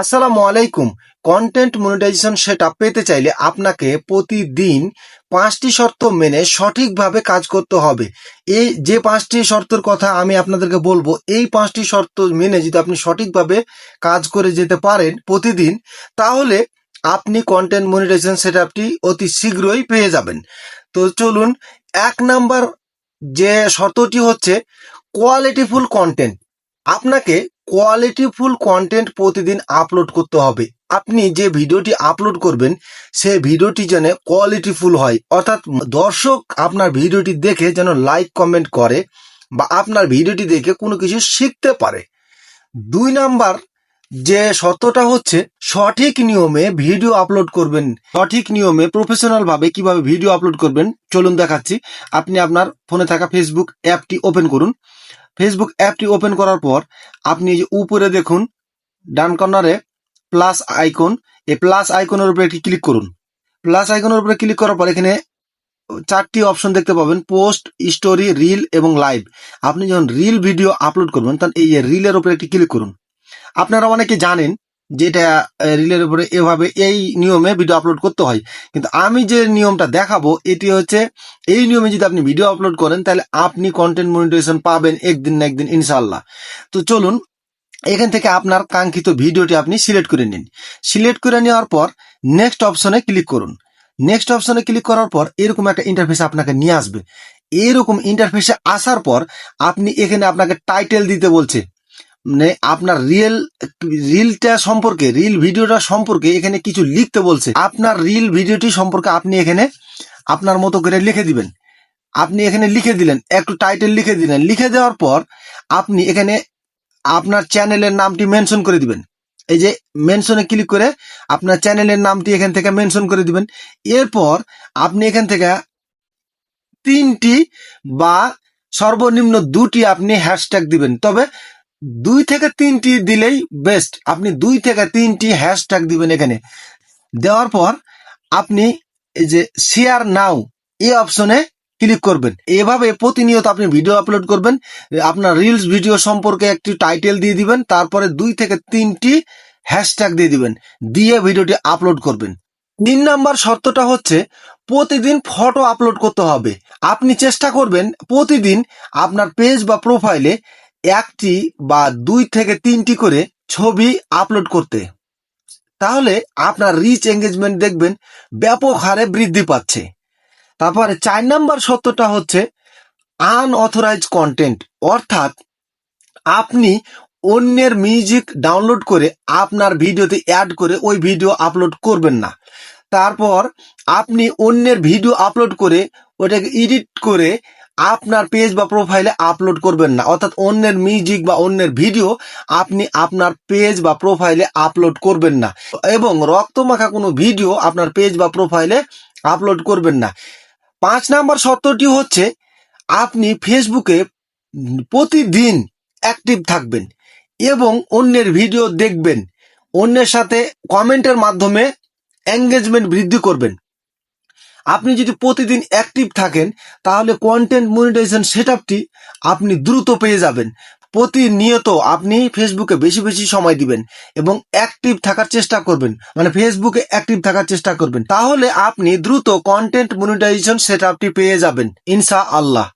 আসসালামু আলাইকুম। Content monetization সেটা পেতে চাইলে আপনাকে প্রতিদিন পাঁচটি শর্ত মেনে সঠিকভাবে কাজ করতে হবে। এই যে পাঁচটি শর্তের কথা আমি আপনাদেরকে বলব, এই পাঁচটি শর্ত মেনে যদি আপনি সঠিকভাবে কাজ করে যেতে পারেন প্রতিদিন, তাহলে আপনি কন্টেন্ট মনিটাইজেশন সেটআপটি অতি শীঘ্রই পেয়ে যাবেন। তো চলুন, এক নাম্বার যে শর্তটি হচ্ছে কোয়ালিটিফুল কন্টেন্ট আপনাকে কোয়ালিটিফুল কন্টেন্ট প্রতিদিন আপলোড করতে হবে। আপনি যে ভিডিওটি আপলোড করবেন, সে ভিডিওটি যেন কোয়ালিটিফুল হয়। অর্থাৎ দর্শক আপনার ভিডিওটি দেখে যেন লাইক কমেন্ট করে বা আপনার ভিডিওটি দেখে কোনো কিছু শিখতে পারে। দুই নাম্বার, যে শর্তটা হচ্ছে, সঠিক নিয়মে ভিডিও আপলোড করবেন। সঠিক নিয়মে প্রফেশনাল ভাবে কীভাবে ভিডিও আপলোড করবেন, চলুন দেখাচ্ছি। আপনি আপনার ফোনে থাকা ফেসবুক অ্যাপটি ওপেন করুন। ফেসবুক অ্যাপটি ওপেন করার পর আপনি যে উপরে দেখুন, ডান কর্নারে প্লাস আইকন এই প্লাস আইকনের উপরে একটি ক্লিক করুন। প্লাস আইকনের উপরে ক্লিক করার পর এখানে চারটি অপশন দেখতে পাবেন পোস্ট স্টোরি রিল এবং লাইভ আপনি যখন রিল ভিডিও আপলোড করবেন, তখন এই রিলের উপরে একটি ক্লিক করুন। আপনারা অনেকে জানেন যেটা রিলের উপরে এভাবে এই নিয়মে ভিডিও আপলোড করতে হয়। কিন্তু আমি যে নিয়মটা দেখাবো, এটি হচ্ছে, এই নিয়মে যদি আপনি ভিডিও আপলোড করেন, তাহলে আপনি কন্টেন্ট মনিটাইজেশন পাবেন একদিন না একদিন ইনশাল্লাহ তো চলুন, এখান থেকে আপনার কাঙ্ক্ষিত ভিডিওটি আপনি সিলেক্ট করে নিন। সিলেক্ট করে নেওয়ার পর নেক্সট অপশনে ক্লিক করুন। নেক্সট অপশনে ক্লিক করার পর, এরকম একটা ইন্টারফেস আপনাকে নিয়ে আসবে। এরকম ইন্টারফেসে আসার পর, আপনি এখানে আপনাকে টাইটেল দিতে বলছে। মানে আপনার রিয়েল রিলটা সম্পর্কে রিল ভিডিওটা সম্পর্কে এখানে কিছু লিখতে বলছে। আপনার রিল ভিডিওটি সম্পর্কে আপনি এখানে আপনার মতো করে লিখে দিবেন। আপনি এখানে লিখে দিলেন, একটু টাইটেল লিখে দিলেন। লিখে দেওয়ার পর আপনি এখানে আপনার চ্যানেলের নামটি মেনশন করে দিবেন। এই যে মেনশনে ক্লিক করে আপনার চ্যানেলের নামটি এখান থেকে মেনশন করে দিবেন। এরপর আপনি এখান থেকে তিনটি বা সর্বনিম্ন দুটি আপনি হ্যাশট্যাগ দিবেন। তবে দুই থেকে তিনটি দিলেই বেস্ট আপনি দুই থেকে তিনটি হ্যাশট্যাগ দিবেন এখানে। দেওয়ার পর আপনি যে শেয়ার নাও এই অপশনে ক্লিক করবেন। এভাবে প্রতিনিয়ত আপনি ভিডিও আপলোড করবেন। আপনার রিলস ভিডিও সম্পর্কে একটি টাইটেল দিয়ে দিবেন। তারপরে দুই থেকে তিনটি হ্যাশট্যাগ দিয়ে দিবেন। দিয়ে ভিডিওটি আপলোড করবেন। তিন নাম্বার শর্তটা হচ্ছে প্রতিদিন ফটো আপলোড করতে হবে। আপনি চেষ্টা করবেন প্রতিদিন আপনার পেজ বা প্রোফাইলে একটি বা দুই থেকে তিনটি করে ছবি আপলোড করতে। তাহলে আপনার রিচ এঙ্গেজমেন্ট দেখবেন ব্যাপক হারে বৃদ্ধি পাচ্ছে। তারপরে চার নাম্বার সত্যটা হচ্ছে আনঅথরাইজ কন্টেন্ট অর্থাৎ আপনি অন্যের মিউজিক ডাউনলোড করে আপনার ভিডিওতে অ্যাড করে ওই ভিডিও আপলোড করবেন না। তারপর আপনি অন্যের ভিডিও আপলোড করে ওটাকে এডিট করে আপনার পেজ বা প্রোফাইলে আপলোড করবেন না। অর্থাৎ অন্যের মিউজিক বা অন্যের ভিডিও আপনি আপনার পেজ বা প্রোফাইলে আপলোড করবেন না। এবং রক্তমাখা কোনো ভিডিও আপনার পেজ বা প্রোফাইলে আপলোড করবেন না। পাঁচ নাম্বার শর্তটি হচ্ছে, আপনি ফেসবুকে প্রতিদিন অ্যাক্টিভ থাকবেন এবং অন্যের ভিডিও দেখবেন। অন্যের সাথে কমেন্টের মাধ্যমে এঙ্গেজমেন্ট বৃদ্ধি করবেন। আপনি যদি প্রতিদিন অ্যাক্টিভ থাকেন, তাহলে কন্টেন্ট মনিটাইজেশন সেটআপটি আপনি দ্রুত পেয়ে যাবেন। প্রতিনিয়ত আপনি ফেসবুকে বেশি বেশি সময় দিবেন এবং অ্যাক্টিভ থাকার চেষ্টা করবেন। মানে ফেসবুকে অ্যাক্টিভ থাকার চেষ্টা করবেন। তাহলে আপনি দ্রুত কন্টেন্ট মনিটাইজেশন সেটআপটি পেয়ে যাবেন। ইনশা আল্লাহ